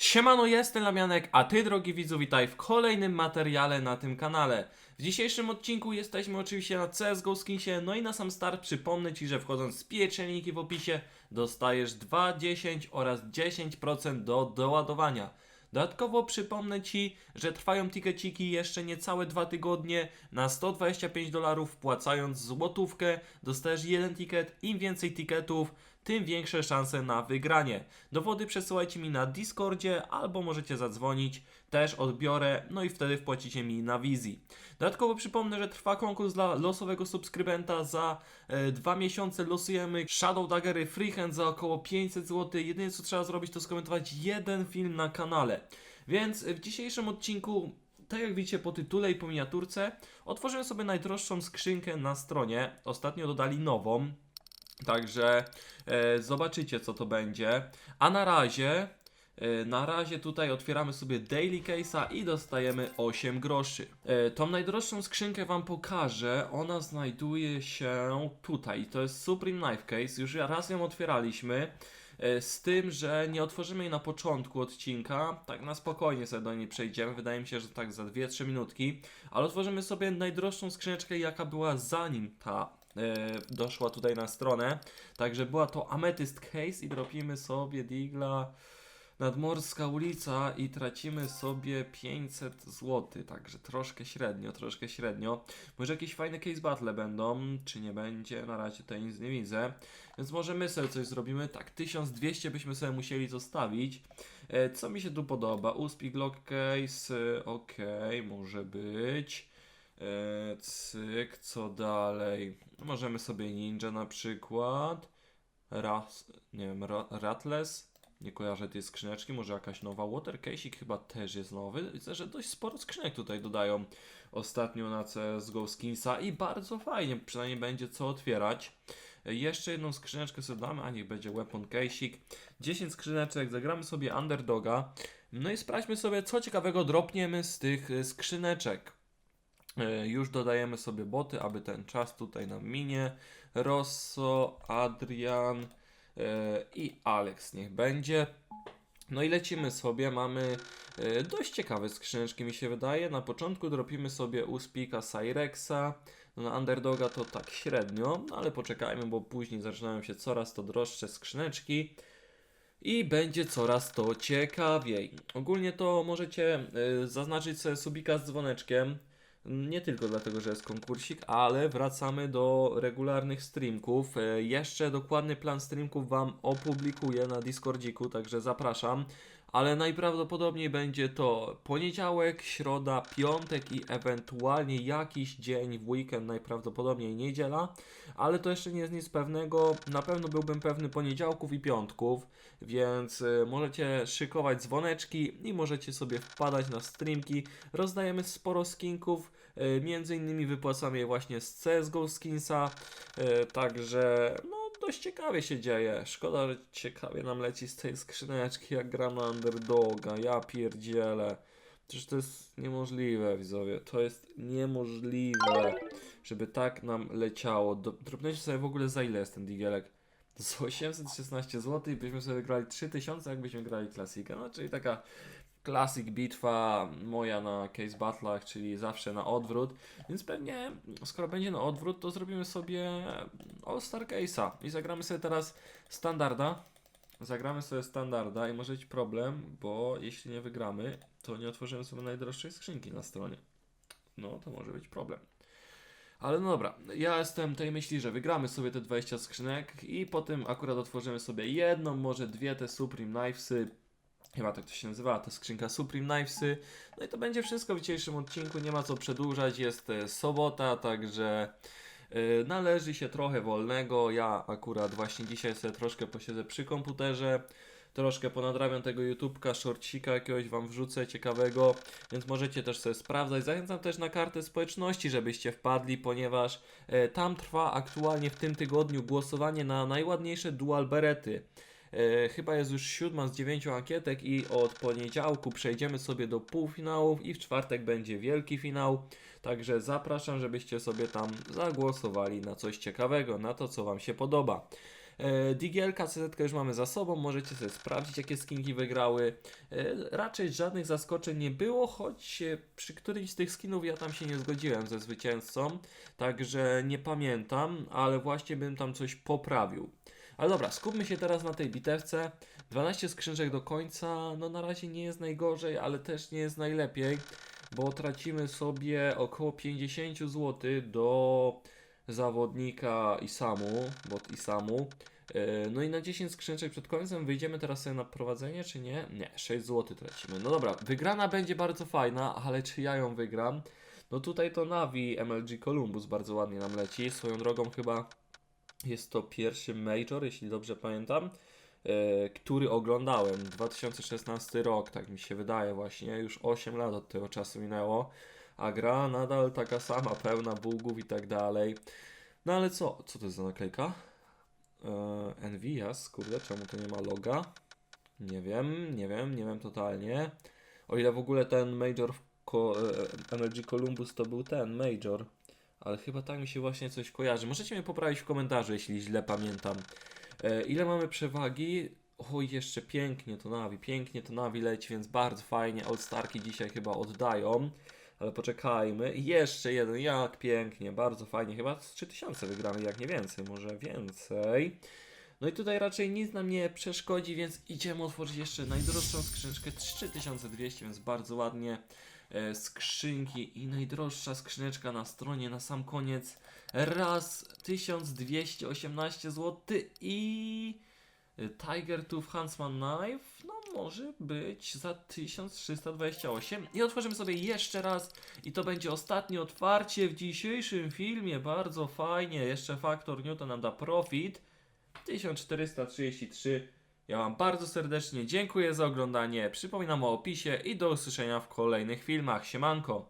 Siemano, jestem Lamianek, a ty drogi widzu witaj w kolejnym materiale na tym kanale. W dzisiejszym odcinku jesteśmy oczywiście na CSGO Skinsie, no i na sam start przypomnę Ci, że wchodząc z pieczeniki w opisie dostajesz 2, 10 oraz 10% do doładowania. Dodatkowo przypomnę Ci, że trwają tikeciki jeszcze niecałe dwa tygodnie. Na 125 dolarów wpłacając złotówkę dostajesz jeden ticket. Im więcej tiketów, tym większe szanse na wygranie. Dowody przesyłajcie mi na Discordzie albo możecie zadzwonić, też odbiorę, no i wtedy wpłacicie mi na wizji. Dodatkowo przypomnę, że trwa konkurs dla losowego subskrybenta. Za e, dwa miesiące losujemy Shadow Daggery Freehand za około 500 zł. Jedyne co trzeba zrobić to skomentować jeden film na kanale. Więc w dzisiejszym odcinku tak jak widzicie po tytule i po miniaturce, otworzyłem sobie najdroższą skrzynkę na stronie. Ostatnio dodali nową, także e, zobaczycie co to będzie. A na razie, e, na razie tutaj otwieramy sobie Daily Case'a i dostajemy 8 groszy. E, tą najdroższą skrzynkę Wam pokażę. Ona znajduje się tutaj. To jest Supreme Knife Case. Już raz ją otwieraliśmy. E, Z tym, że nie otworzymy jej na początku odcinka, tak na spokojnie sobie do niej przejdziemy. Wydaje mi się, że tak za 2-3 minutki, ale otworzymy sobie najdroższą skrzyneczkę, jaka była zanim ta doszła tutaj na stronę. Także była to Amethyst Case i dropimy sobie Digla Nadmorska ulica i tracimy sobie 500 zł, także troszkę średnio, troszkę średnio. Może jakieś fajne case battle będą, czy nie będzie, na razie tutaj nic nie widzę. Więc może my sobie coś zrobimy, tak 1200 byśmy sobie musieli zostawić. E, co mi się tu podoba? Uspik Lock Case, e, ok, może być. E, cyk, co dalej? Możemy sobie Ninja na przykład. Ras, nie wiem, ra, Ratless. Nie kojarzę tej skrzyneczki, może jakaś nowa Watercase'ik chyba też jest nowy. Widzę, że dość sporo skrzynek tutaj dodają ostatnio na CSGO Skinsa i bardzo fajnie, przynajmniej będzie co otwierać. Jeszcze jedną skrzyneczkę sobie damy, a niech będzie Weapon Case'ik. 10 skrzyneczek, zagramy sobie Underdoga. No i sprawdźmy sobie, co ciekawego dropniemy z tych y, skrzyneczek. E, Już dodajemy sobie boty, aby ten czas tutaj nam minie. Rosso, Adrian e, i Alex niech będzie. No i lecimy sobie, mamy e, dość ciekawe skrzyneczki mi się wydaje. Na początku dropimy sobie Uspika Cyrexa, no na Underdoga to tak średnio, no ale poczekajmy, bo później zaczynają się coraz to droższe skrzyneczki. I będzie coraz to ciekawiej. Ogólnie to możecie y, zaznaczyć sobie subika z dzwoneczkiem. Nie tylko dlatego, że jest konkursik, ale wracamy do regularnych streamków. E, Jeszcze dokładny plan streamków Wam opublikuję na Discordziku, także zapraszam. Ale najprawdopodobniej będzie to poniedziałek, środa, piątek i ewentualnie jakiś dzień w weekend, najprawdopodobniej niedziela. Ale to jeszcze nie jest nic pewnego. Na pewno byłbym pewny poniedziałków i piątków, więc y, możecie szykować dzwoneczki i możecie sobie wpadać na streamki. Rozdajemy sporo skinków, y, między innymi wypłacamy je właśnie z CSGO Skinsa, y, także no dość ciekawie się dzieje. Szkoda, że ciekawie nam leci z tej skrzyneczki, jak gram Underdoga, ja pierdzielę. Przecież to jest niemożliwe, widzowie. To jest niemożliwe, żeby tak nam leciało. Drobnijcie sobie w ogóle za ile jest ten digielek? Z 816 zł i byśmy sobie grali 3000, jakbyśmy grali klasika. No, czyli taka classic bitwa moja na case battle'ach, czyli zawsze na odwrót. Więc pewnie, skoro będzie na odwrót, to zrobimy sobie All Star Case'a i zagramy sobie teraz standarda. Zagramy sobie standarda i może być problem, bo jeśli nie wygramy, to nie otworzymy sobie najdroższej skrzynki na stronie. No, to może być problem. Ale no dobra, ja jestem tej myśli, że wygramy sobie te 20 skrzynek i potem akurat otworzymy sobie jedną, może dwie te Supreme Knivesy. Chyba tak to się nazywa, to skrzynka Supreme Knivesy. No i to będzie wszystko w dzisiejszym odcinku, nie ma co przedłużać, jest e, sobota, także e, należy się trochę wolnego. Ja akurat właśnie dzisiaj sobie troszkę posiedzę przy komputerze, troszkę ponadrabiam tego YouTubka, shortcika jakiegoś Wam wrzucę ciekawego, więc możecie też sobie sprawdzać. Zachęcam też na kartę społeczności, żebyście wpadli, ponieważ e, tam trwa aktualnie w tym tygodniu głosowanie na najładniejsze dual berety. E, chyba jest już siódma z dziewięciu ankietek i od poniedziałku przejdziemy sobie do półfinałów i w czwartek będzie wielki finał. Także zapraszam, żebyście sobie tam zagłosowali na coś ciekawego, na to co Wam się podoba. E, Digielka, CZ już mamy za sobą, możecie sobie sprawdzić jakie skinki wygrały. E, raczej żadnych zaskoczeń nie było, choć e, przy którymś z tych skinów ja tam się nie zgodziłem ze zwycięzcą, także nie pamiętam, ale właśnie bym tam coś poprawił. Ale dobra, skupmy się teraz na tej bitewce. 12 skrzynczek do końca, no na razie nie jest najgorzej, ale też nie jest najlepiej, bo tracimy sobie około 50 zł do zawodnika Isamu, bot Isamu. E, No i na 10 skrzynczek przed końcem wyjdziemy teraz sobie na prowadzenie, czy nie? Nie, 6 zł tracimy. No dobra, wygrana będzie bardzo fajna, ale czy ja ją wygram? No tutaj to Navi MLG Columbus bardzo ładnie nam leci. Swoją drogą chyba jest to pierwszy major, jeśli dobrze pamiętam, e, który oglądałem. 2016 rok, tak mi się wydaje właśnie. Już 8 lat od tego czasu minęło. A gra nadal taka sama, pełna bugów i tak dalej. No ale co? Co to jest za naklejka? E, Envias, kurde, czemu to nie ma loga? Nie wiem, nie wiem, nie wiem totalnie. O ile w ogóle ten Major Ko e, MLG Columbus to był ten Major. Ale chyba tak mi się właśnie coś kojarzy. Możecie mnie poprawić w komentarzu, jeśli źle pamiętam. E, ile mamy przewagi? Oj, jeszcze pięknie to Navi, pięknie to Navi leci, więc bardzo fajnie. All-Starki dzisiaj chyba oddają. Ale poczekajmy. Jeszcze jeden, jak pięknie, bardzo fajnie. Chyba z 3000 wygramy, jak nie więcej, może więcej. No i tutaj raczej nic nam nie przeszkodzi, więc idziemy otworzyć jeszcze najdroższą skrzyneczkę. 3200, więc bardzo ładnie e, skrzynki. I najdroższa skrzyneczka na stronie na sam koniec. Raz 1218 zł i e, Tiger Tooth Huntsman Knife. No może być za 1328 i otworzymy sobie jeszcze raz. I to będzie ostatnie otwarcie w dzisiejszym filmie, bardzo fajnie, jeszcze faktor Newton nam da profit. 1433 ja Wam bardzo serdecznie dziękuję za oglądanie, przypominam o opisie i do usłyszenia w kolejnych filmach. Siemanko!